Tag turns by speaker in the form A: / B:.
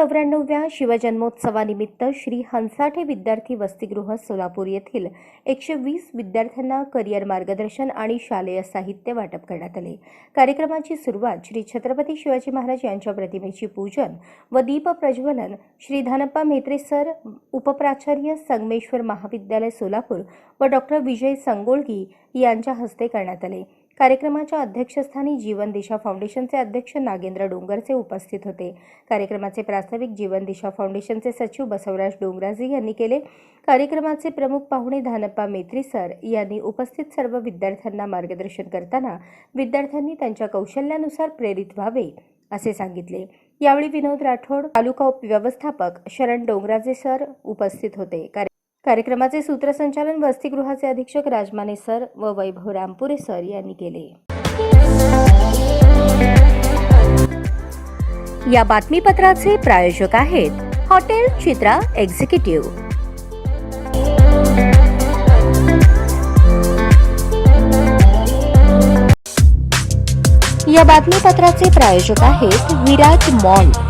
A: चौऱ्याण्णव्या शिवजन्मोत्सवानिमित्त श्री हंसाठे विद्यार्थी वसतिगृह सोलापूर येथील एकशे वीस विद्यार्थ्यांना करिअर मार्गदर्शन आणि शालेय साहित्य वाटप करण्यात आले. कार्यक्रमाची सुरुवात श्री छत्रपती शिवाजी महाराज यांच्या प्रतिमेची पूजन व दीप प्रज्वलन श्री धानप्पा म्हेत्रे सर उपप्राचार्य संगमेश्वर महाविद्यालय सोलापूर व डॉक्टर विजय संगोळगी यांच्या हस्ते करण्यात आले. कार्यक्रमाच्या अध्यक्षस्थानी जीवन दिशा फाउंडेशनचे अध्यक्ष नागेंद्र डोंगरचे उपस्थित होते. कार्यक्रमाचे प्रास्ताविक जीवन दिशा फाउंडेशनचे सचिव बसवराज डोंगराजी यांनी केले. कार्यक्रमाचे प्रमुख पाहुणे धानप्पा मेत्री सर यांनी उपस्थित सर्व विद्यार्थ्यांना मार्गदर्शन करताना विद्यार्थ्यांनी त्यांच्या कौशल्यानुसार प्रेरित व्हावे असे सांगितले. यावेळी विनोद राठोड तालुका उपव्यवस्थापक शरण डोंगराजे सर उपस्थित होते. कार्यक्रमाचे सूत्रसंचालन वसतिगृहाचे अधीक्षक राजमाने सर व वैभव रामपुरे सर यांनी केले. या बातमीपत्राचे प्रायोजक आहेत हॉटेल चित्रा एक्झिक्युटिव्ह. या बातमीपत्राचे प्रायोजक आहेत विराज मॉल.